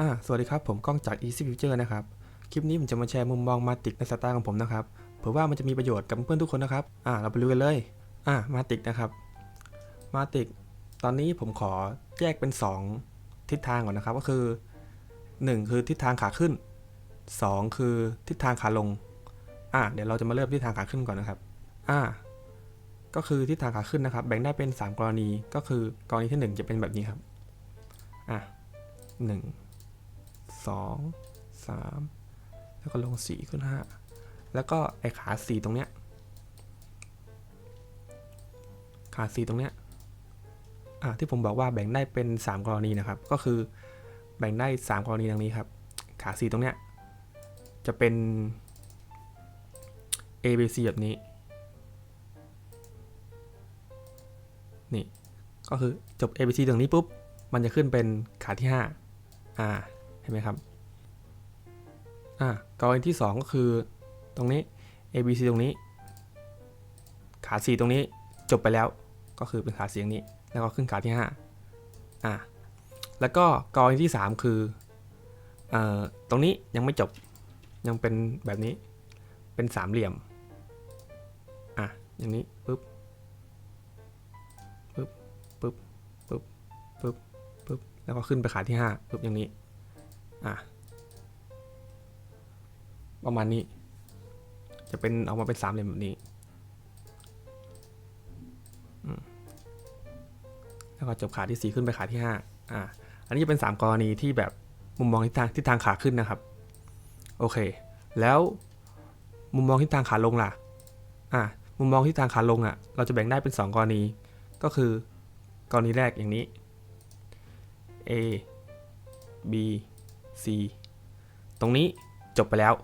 อ่าสวัสดีครับ ผมก้องจาก Easy Future นะครับ คลิปนี้ผมจะมาแชร์มุมมองมาติกในสไตล์ของผมนะครับเผื่อว่ามันจะมีประโยชน์กับเพื่อนทุกคนนะครับ อ่า เราไปดูกันเลย อ่ามาติกนะครับ มาติก ตอนนี้ผมขอแยกเป็น 2 ทิศทางก่อนนะครับ ก็คือ 1 คือทิศทางขาขึ้น 2 คือทิศทางขาลง อ่า เดี๋ยวเราจะมาเริ่มทิศทางขาขึ้นก่อนนะครับ อ่า ก็คือทิศทางขาขึ้นนะครับ แบ่งได้เป็น 3 กรณี ก็คือกรณีที่ 1 จะเป็นแบบนี้ครับ อะหนึ่ง สองสามแล้วก็ลงสี่ขึ้นห้าแล้วก็ไอ้ขาสี่ตรงเนี้ย ขาสี่ตรงเนี้ย อะที่ผมบอกว่าแบ่งได้เป็น 3 กรณีนะครับ ก็คือแบ่งได้ 3 กรณีดังนี้ครับ ขาสี่ตรงเนี้ย จะเป็น A B C แบบนี้ นี่ ก็คือจบ A B C ตรงนี้ปุ๊บ มันจะขึ้นเป็นขาที่ 5 อ่า เห็นไหมครับอ่ากรณีที่ 2 ก็คือตรงนี้ A B C ตรงนี้ ขา4ตรงนี้จบไปแล้วก็คือเป็นขาเสียงนี้ แล้วก็ขึ้นขาที่5อ่าแล้วก็กรณีที่ 3 คือเอ่อตรงนี้ยังไม่จบยังเป็นแบบนี้เป็นสามเหลี่ยมอะอย่างนี้ปึ๊บปึ๊บปึ๊บปึ๊บปึ๊บปึ๊บแล้วก็ขึ้นไปขาที่ห้าปึ๊บอย่างนี้ อะประมาณนี้ จะเป็นออกมาเป็นสามเหลี่ยมแบบนี้แล้วก็จบขาที่สี่ขึ้นไปขาที่ห้าอะอันนี้จะเป็นสามกรณีที่แบบมุมมองทิศทางทิศทางขาขึ้นนะครับ โอเค แล้วมุมมองทิศทางขาลงล่ะ อะมุมมองทิศทางขาลงอะ เราจะแบ่งได้เป็นสองกรณี ก็คือกรณีแรกอย่างนี้ A B C ตรงนี้จบไปแล้ว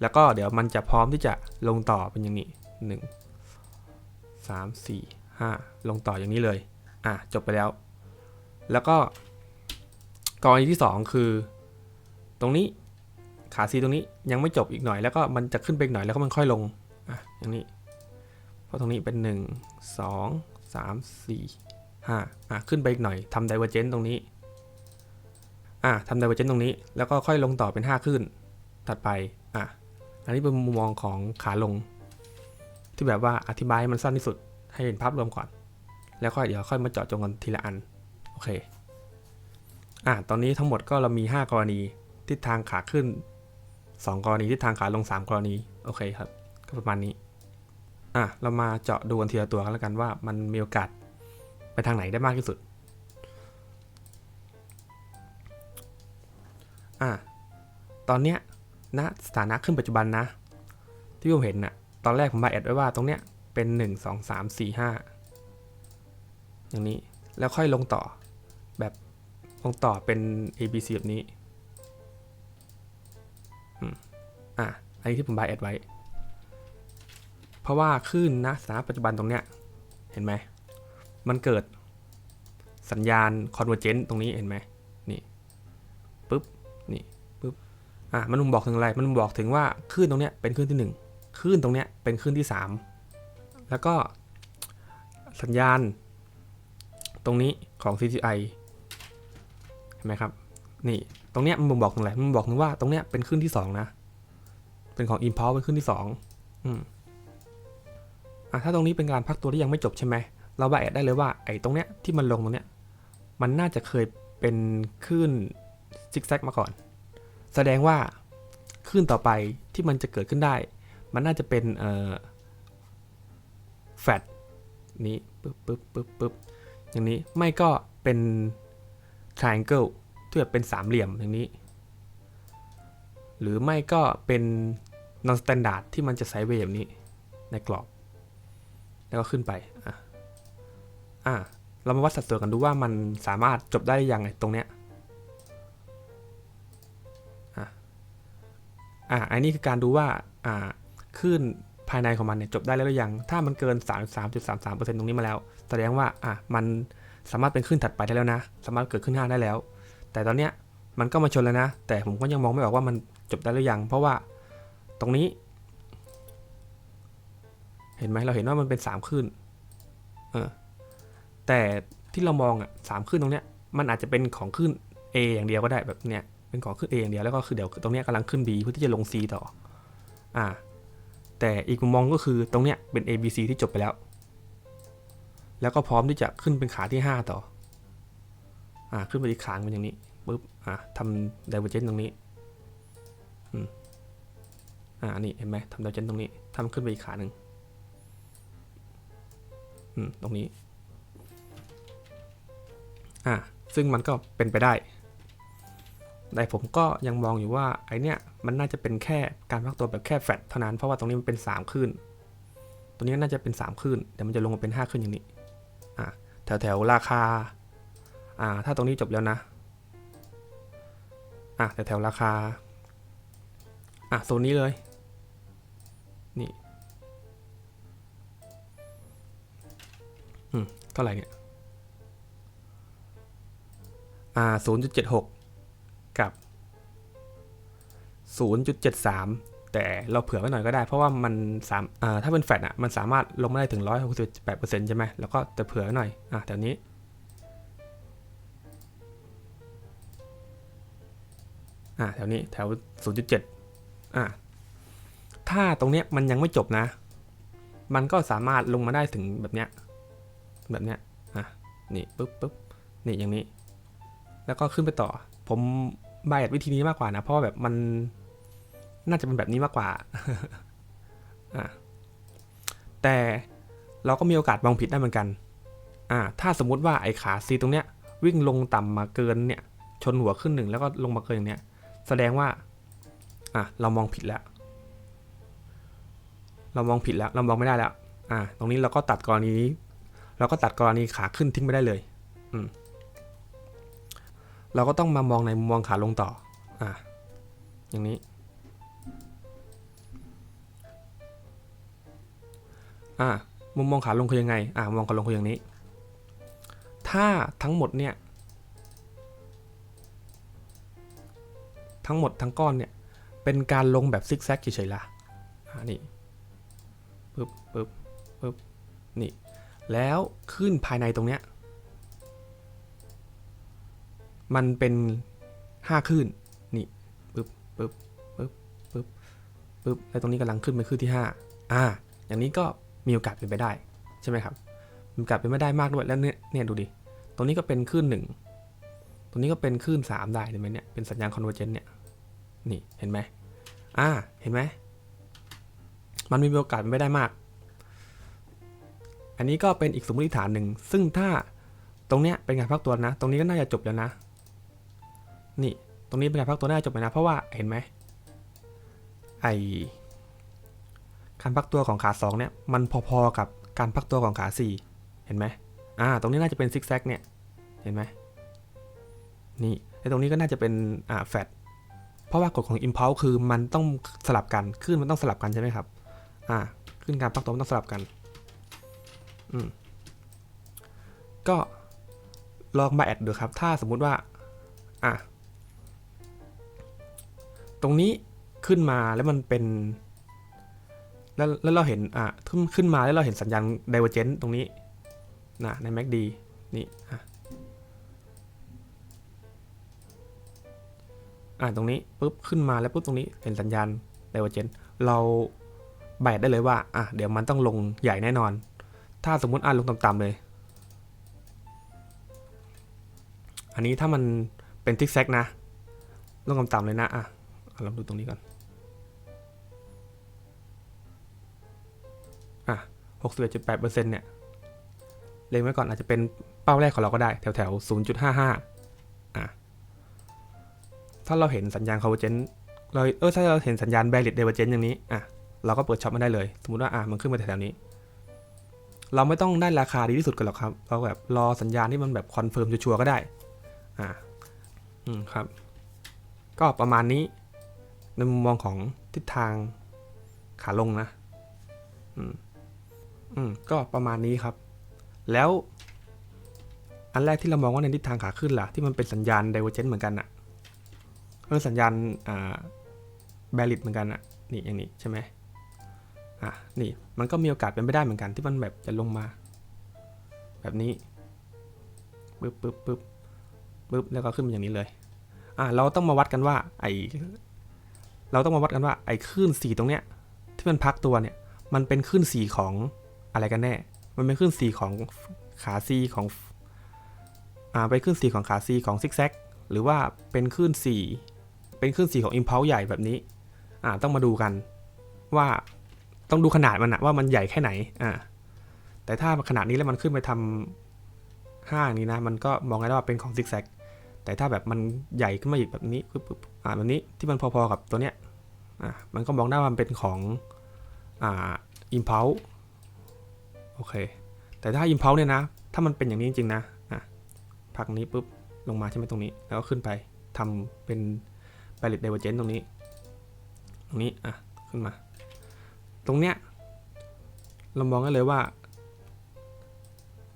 แล้วก็เดี๋ยวมันจะพร้อมที่จะลงต่อเป็นอย่างนี้ 1 3 4 5 ลงต่ออย่างนี้เลย อะจบไปแล้ว แล้วก็กรณีที่ 2 คือ ตรงนี้ขา C ตรงนี้ยังไม่จบอีกหน่อยแล้วก็มันจะขึ้นไปอีกหน่อยแล้วก็มันค่อยลงอะอย่างนี้เพราะตรงนี้เป็น 1 2 3 4 5อะขึ้นไปอีกหน่อยทำ divergent ตรงนี้ อะทำ divergent ตรงนี้ แล้วก็ค่อยลงต่อเป็น 5 ขึ้น ถัดไป อะ อันนี้เป็นมุมมองของขาลง ที่แบบว่าอธิบายมันสั้นที่สุด ให้เห็นภาพรวมก่อน แล้วค่อยเดี๋ยวค่อยมาเจาะจงกันทีละอัน โอเค อะ ตอนนี้ทั้งหมดก็เรามี 5 กรณี ทิศทางขาขึ้น 2 กรณี ทิศทางขาลง 3 กรณี โอเคครับ ก็ประมาณนี้ อะ เรามาเจาะดูกันทีละตัวกันแล้วกันว่ามันมีโอกาสไปทางไหนได้มากที่สุด อะตอนเนี้ยณสถานะขึ้นปัจจุบันนะ ที่ผมเห็นน่ะตอนแรกผมมาแอดไว้ว่าตรงเนี้ยเป็น 1 2 3 4 5 อย่างนี้แล้วค่อยลงต่อแบบลงต่อเป็น A B C แบบนี้อะอันนี้ที่ผมบายแอดไว้ เพราะว่าขึ้นนะสถานะปัจจุบันตรงเนี้ยเห็นไหม มันเกิดสัญญาณ convergent ตรงนี้เห็นไหม อะมันบ่งบอกถึงอะไร มันบ่งบอกถึงว่าคลื่นตรงเนี้ยเป็นคลื่นที่ 1คลื่นตรงเนี้ยเป็นคลื่นที่ 3 แล้วก็สัญญาณ ตรงนี้ของ CCI เห็นไหมครับ นี่ ตรงเนี้ยมันบ่งบอกถึงอะไร มันบอกถึงว่าตรงเนี้ยเป็นคลื่นที่ 2 นะ เป็นของ impulse เป็นคลื่นที่ 2อืมอะถ้าตรงนี้เป็นการพักตัวที่ยังไม่จบใช่ไหม เราบาแอดได้เลยว่าไอ้ตรงเนี้ยที่มันลงตรงเนี้ย มันน่าจะเคยเป็นคลื่นซิกแซกมาก่อน แสดงว่าคลื่นต่อไปที่มันจะเกิดขึ้นได้ มันน่าจะเป็นเอ่อแฟดนี้ปึ๊บปึ๊บปึ๊บปึ๊บอย่างนี้ไม่ก็เป็น triangle ที่แบบเป็นสามเหลี่ยมอย่างนี้ หรือไม่ก็เป็น non standard ที่มันจะไซด์เวย์แบบนี้ในกรอบ แล้วก็ขึ้นไป อะอะเรามาวัดสัดส่วนกันดูว่ามันสามารถจบได้ยังไงตรงเนี้ย อะอันนี้คือการดูว่าอ่าคลื่นภายในของมันเนี่ยจบได้แล้วหรือยัง ถ้ามันเกิน 33.33%ตรงนี้มาแล้ว แสดงว่าอะมันสามารถเป็นคลื่นถัดไปได้แล้วนะ สามารถเกิดขึ้นห้าได้แล้ว แต่ตอนเนี้ยมันก็มาชนแล้วนะ แต่ผมก็ยังมองไม่ออกว่ามันจบได้หรือยัง เพราะว่าตรงนี้ เห็นไหมเราเห็นว่ามันเป็นสามคลื่นเออแต่ที่เรามองอะสามคลื่นตรงเนี้ยมันอาจจะเป็นของคลื่น A อย่างเดียวก็ได้แบบเนี้ย เป็นขอขึ้น A อย่างเดียวแล้วก็คือเดี๋ยวตรงเนี้ยกำลังขึ้น B เพื่อที่จะลง C ต่ออ่าแต่อีกมุมมองก็คือตรงเนี้ยเป็น A B C ที่จบไปแล้ว แล้วก็พร้อมที่จะขึ้นเป็นขาที่ 5 ต่ออ่าขึ้นไปอีกขาเป็นอย่างนี้ปุ๊บอ่าทำ divergence ตรงนี้อืมอ่านี่เห็นไหมทำ divergence ตรงนี้ทำขึ้นไปอีกขาหนึ่งอืมตรงนี้อ่าซึ่งมันก็เป็นไปได้ แต่ผมก็ยังมองอยู่ว่าไอเนี้ยมันน่าจะเป็นแค่การพักตัวแบบแค่แฟลตเท่านั้น เพราะว่าตรงนี้มันเป็น 3คลื่นตรงนี้น่าจะเป็น 3คลื่นเดี๋ยวมันจะลงมาเป็น 5คลื่นอย่างนี้อ่าแถวแถวๆราคาอ่าถ้าตรงนี้จบแล้วนะอะแถวแถวๆราคาอะโซนนี้เลยนี่อืมเท่าไหร่เนี่ยอ่า0.76 กับ 0.73 แต่เราเผื่อไว้หน่อยก็ได้ เพราะว่ามันสามอ่าถ้าเป็นแฟลตอะมันสามารถลงมาได้ถึง 168%ใช่ไหมแล้วก็แต่เผื่อไว้หน่อยอะแถวนี้อะแถวนี้แถว 0.7อะถ้าตรงเนี้ยมันยังไม่จบนะ มันก็สามารถลงมาได้ถึงแบบเนี้ยแบบเนี้ยอะนี่ปุ๊บปุ๊บนี่อย่างนี้ แล้วก็ขึ้นไปต่อ ผม บายวิธีนี้มากกว่านะ เพราะแบบมันน่าจะเป็นแบบนี้มากกว่า แต่เราก็มีโอกาสมองผิดได้เหมือนกัน อ่า ถ้าสมมุติว่าไอ้ขาซีตรงเนี้ย วิ่งลงต่ำมาเกินเนี่ย ชนหัวขึ้นหนึ่งแล้วก็ลงมาเกินอย่างเนี้ย แสดงว่า อะ เรามองผิดแล้ว เรามองผิดแล้ว เรามองไม่ได้แล้ว อ่า ตรงนี้เราก็ตัดกรณี เราก็ตัดกรณีขาขึ้นทิ้งไปได้เลย อืม เราก็ต้องมามองในมุมมองขาลงต่ออะอย่างนี้อะมุมมองขาลงคือยังไงอะมุมมองขาลงคืออย่างนี้ ถ้าทั้งหมดเนี่ยทั้งหมดทั้งก้อนเนี่ยเป็นการลงแบบซิกแซกเฉยๆล่ะอ่านี่ปึ๊บปึ๊บปึ๊บนี่แล้วขึ้นภายในตรงเนี้ย มันเป็นห้าคลื่นนี่ปึ๊บปึ๊บปึ๊บปึ๊บปึ๊บแล้วตรงนี้กำลังขึ้นเป็นคลื่นที่ห้าอ่า อย่างนี้ก็มีโอกาสเป็นไปได้ใช่ไหมครับมีโอกาสเป็นไม่ได้มากด้วยแล้วเนี่ยเนี่ยดูดิตรงนี้ก็เป็นคลื่นหนึ่งตรงนี้ก็เป็นคลื่นสามได้เห็นไหมเนี่ยเป็นสัญญาณคอนเวอร์เจนต์เนี่ยนี่เห็นไหมอ่าเห็นไหมมันมีโอกาสเป็นไม่ได้มาก อันนี้ก็เป็นอีกสมมติฐานหนึ่งซึ่งถ้าตรงเนี้ยเป็นการพักตัวนะ ตรงนี้ก็น่าจะจบแล้วนะ นี่ ตรงนี้เป็นการพักตัวหน่าจบไปนะ เพราะว่าเห็นไหมไอการพักตัวของขาสองเนี่ย มันพอๆกับการพักตัวของขาสี่เห็นไหมอ่า ตรงนี้น่าจะเป็นซิกแซกเนี่ย เห็นไหมนี่ไอตรงนี้ก็น่าจะเป็นอ่าแฟตเพราะว่ากฎของ impulse คือมันต้องสลับกันคลื่นมันต้องสลับกันใช่ไหมครับ อ่าคลื่นการพักตัวมันต้องสลับกัน อืม ก็ลองมาแอดดูครับ ถ้าสมมุติว่า อะ ตรงนี้ขึ้นมาแล้วมันเป็น แล้วแล้วเราเห็นอะขึ้นขึ้นมาแล้วเราเห็นสัญญาณ divergence ตรงนี้นะใน MACD นี่อะอ่าตรงนี้ปุ๊บขึ้นมาแล้วปุ๊บตรงนี้เห็นสัญญาณ divergence เราแบดได้เลยว่าอะเดี๋ยวมันต้องลงใหญ่แน่นอน ถ้าสมมุติอะลงต่ำๆเลย อันนี้ถ้ามันเป็นทิกแซกนะลงต่ำๆเลยนะอะ อะลองดูตรงนี้ก่อนอะ61.8%เนี่ย เล็งไว้ก่อนอาจจะเป็นเป้าแรกของเราก็ได้ แถวแถว0.55อะ ถ้าเราเห็นสัญญาณ convergence เราเออถ้าเราเห็นสัญญาณ bearish divergence อย่างนี้ อะ เราก็เปิดช็อปมาได้เลย สมมติว่าอะมันขึ้นมาแถวๆนี้ เราไม่ต้องได้ราคาดีที่สุดกันหรอกครับ เราแบบรอสัญญาณที่มันแบบคอนเฟิร์มชัวร์ก็ได้ อ่าอืมครับ ก็ประมาณนี้ ในมุมมองของทิศทางขาลงนะ อืม อืม ก็ประมาณนี้ครับ แล้ว อันแรกที่เรามองว่าในทิศทางขาขึ้นล่ะ ที่มันเป็นสัญญาณ divergence เหมือนกันอะเออสัญญาณอ่า bearish เหมือนกันอะนี่อย่างนี้ใช่ไหมอะ นี่ มันก็มีโอกาสเป็นไปได้เหมือนกัน ที่มันแบบจะลงมา แบบนี้ปึ๊บปึ๊บปึ๊บปึ๊บแล้วก็ขึ้นมาอย่างนี้เลย อ่าเราต้องมาวัดกันว่าไอ เราต้องมาวัดกันว่าไอ้คลื่นสีตรงเนี้ยที่มันพักตัวเนี่ยมันเป็นคลื่นสีของอะไรกันแน่ มันเป็นคลื่นสีของขาซีของอ่าเป็นคลื่นสีของขาซีของซิกแซกหรือว่าเป็นคลื่นสีเป็นคลื่นสีของอิมพัลใหญ่แบบนี้อ่าต้องมาดูกันว่าต้องดูขนาดมันอะว่ามันใหญ่แค่ไหนอ่าแต่ถ้าขนาดนี้แล้วมันขึ้นไปทำห้างนี้นะ มันก็มองได้ว่าเป็นของซิกแซก แต่ถ้าแบบมันใหญ่ขึ้นมาอีกแบบนี้ปึ๊บปึ๊บอ่าแบบนี้ที่มันพอๆกับตัวเนี้ยอ่ามันก็มองได้ว่ามันเป็นของอ่าอิมพัลโอเค แต่ถ้าอิมพัลเนี่ยนะ ถ้ามันเป็นอย่างนี้จริงๆนะอะพักนี้ปุ๊บลงมาใช่ไหมตรงนี้ แล้วก็ขึ้นไปทำเป็น Pilot Divergence ตรงนี้ ตรงนี้อะขึ้นมา ตรงเนี้ยเรามองกันเลยว่า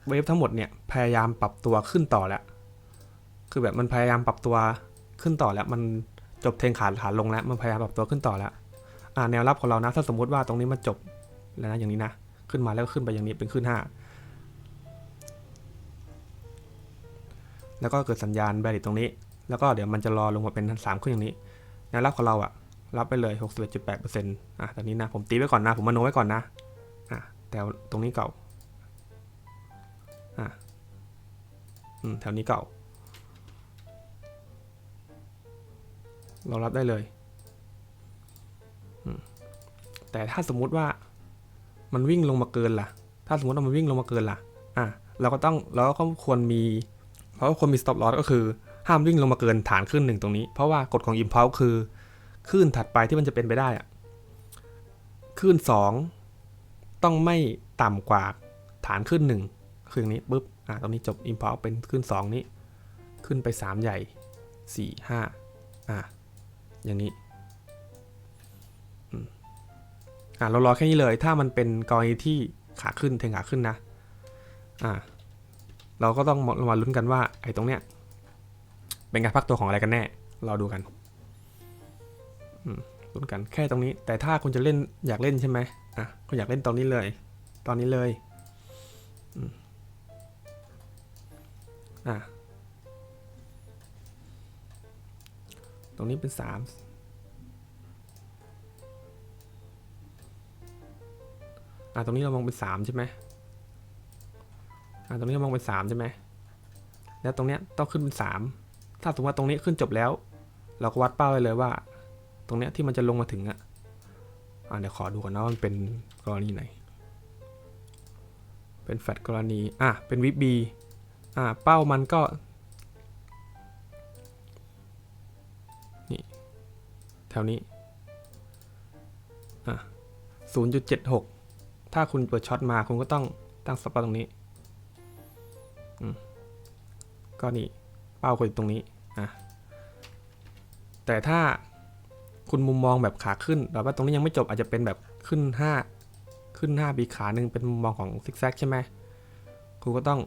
เวฟทั้งหมดเนี่ยพยายามปรับตัวขึ้นต่อแล้ว คือแบบมันพยายามปรับตัวขึ้นต่อแล้ว มันจบเทงขาขาลงแล้ว มันพยายามปรับตัวขึ้นต่อแล้ว อ่า แนวรับของเรานะ ถ้าสมมติว่าตรงนี้มันจบแล้วนะอย่างนี้นะ ขึ้นมาแล้วก็ขึ้นไปอย่างนี้เป็นขึ้นห้าแล้วก็เกิดสัญญาณแบริตตรงนี้ แล้วก็เดี๋ยวมันจะรอลงมาเป็นสามขึ้นอย่างนี้ แนวรับของเราอะรับไปเลย 61.8%อะตอนนี้นะ ผมตีไว้ก่อนนะ ผมมโนไว้ก่อนนะ อะ แต่ตรงนี้เก่า อะ อืม แถวนี้เก่า เรารับได้เลย แต่ถ้าสมมุติว่ามันวิ่งลงมาเกินล่ะ ถ้าสมมติว่ามันวิ่งลงมาเกินล่ะ อะ เราก็ต้องเราก็ควรมีเราก็ควรมี stop loss ก็คือห้ามวิ่งลงมาเกินฐานขึ้นหนึ่งตรงนี้ เพราะว่ากฎของ impulse คือคลื่นถัดไปที่มันจะเป็นไปได้อะคลื่นสองต้องไม่ต่ำกว่าฐานขึ้นหนึ่งคืออย่างนี้ปุ๊บ อะตรงนี้จบ impulse เป็นคลื่นสองนี้ ขึ้นไปสามใหญ่สี่ห้าอะ อย่างนี้อ่าเรารอแค่นี้เลย ถ้ามันเป็นกรณีที่ขาขึ้นเทงขาขึ้นนะ อ่า เราก็ต้องมาลุ้นกันว่า ไอ้ตรงเนี้ย เป็นการพักตัวของอะไรกันแน่ เราดูกันอลุ้นกันแค่ตรงนี้ แต่ถ้าคุณจะเล่นอยากเล่นใช่ไหมอะคุณอยากเล่นตอนนี้เลย ตอนนี้เลย อะ ตรงนี้เป็น3อ่าตรงนี้เรามองเป็น3ใช่ไหมอ่าตรงนี้เรามองเป็น3ใช่ไหมแล้วตรงเนี้ยต้องขึ้นเป็น3ถ้าสมมติว่าตรงนี้ขึ้นจบแล้ว เราก็วัดเป้าไว้เลยว่า ตรงเนี้ยที่มันจะลงมาถึงอะอ่าเดี๋ยวขอดูก่อนนะมันเป็นกรณีไหน เป็นแฟลตกรณี อะ เป็นวิบบีอ่าเป้ามันก็ ถวนี้อะ0.76 ถ้าคุณเปิดช็อตมาคุณก็ต้องตั้งสปอตตรงนี้ก็นี่เป้าก็อยู่ตรงนี้อะแต่ถ้าคุณมุมมองแบบขาขึ้นแบบว่าตรงนี้ยังไม่จบอาจจะเป็นแบบขึ้น 5 ขึ้น5บีขาหนึ่งเป็นมุมมองของซิกแซกใช่ไหมคุณก็ต้อง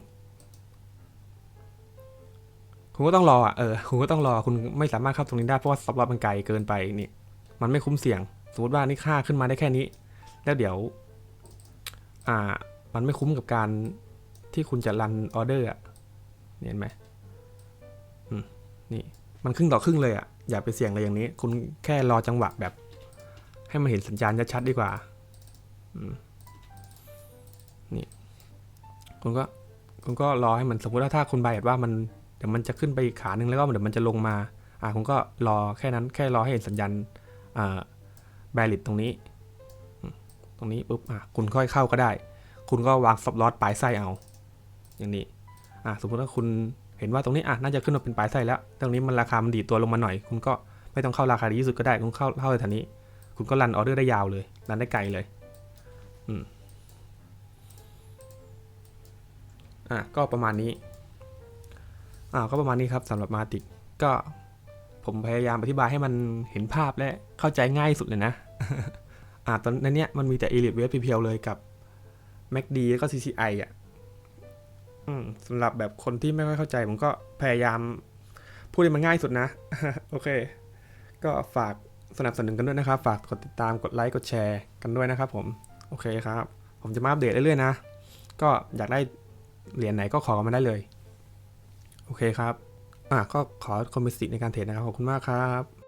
คุณก็ต้องรออะเออคุณก็ต้องรอคุณไม่สามารถเข้าตรงนี้ได้เพราะว่าซับลอตมันไกลเกินไปนี่ มันไม่คุ้มเสี่ยง สมมติว่านี่ค่าขึ้นมาได้แค่นี้ แล้วเดี๋ยว อ่า มันไม่คุ้มกับการที่คุณจะรันออเดอร์อะเห็นไหมอืมนี่มันครึ่งต่อครึ่งเลยอะอย่าไปเสี่ยงอะไรอย่างนี้ คุณแค่รอจังหวะแบบ ให้มันเห็นสัญญาณชัดๆดีกว่าอืมนี่ คุณก็ คุณก็รอให้มันสมมติว่าถ้าคุณบายว่ามัน เดี๋ยวมันจะขึ้นไปอีกขาหนึ่งแล้วก็เดี๋ยวมันจะลงมาอ่าคุณก็รอแค่นั้นแค่รอให้เห็นสัญญาณอ่าแบริตตรงนี้ ตรงนี้ปุ๊บอะคุณค่อยเข้าก็ได้ คุณก็วางซับลอตปลายไส้เอา อย่างนี้อะสมมติว่าคุณเห็นว่าตรงนี้อะน่าจะขึ้นมาเป็นปลายไส้แล้ว ตรงนี้มันราคามันดีตัวลงมาหน่อย คุณก็ไม่ต้องเข้าราคาดีที่สุดก็ได้ คุณเข้าเข้าแถวนี้ คุณก็รันออเดอร์ได้ยาวเลย รันได้ไกลเลยอืมอะก็ประมาณนี้ อ่าก็ประมาณนี้ครับสำหรับมาติกก็ผมพยายามอธิบายให้มันเห็นภาพและเข้าใจง่ายสุดเลยนะอ่าตอนนั้นเนี้ยมันมีแต่ Elite Wave เพียวเลยกับ MACD แล้วก็ CCI อะอืมสำหรับแบบคนที่ไม่ค่อยเข้าใจ ผมก็พยายามพูดให้มันง่ายสุดนะ โอเค ก็ฝากสนับสนุนกันด้วยนะครับ ฝากกดติดตามกดไลค์กดแชร์กันด้วยนะครับผมโอเคครับ ผมจะมาอัปเดตเรื่อยๆนะ ก็อยากได้เหรียญไหนก็ขอมาได้เลย โอเคครับ อะก็ขอคอมมิสิในการเทรดนะครับ ขอบคุณมากครับ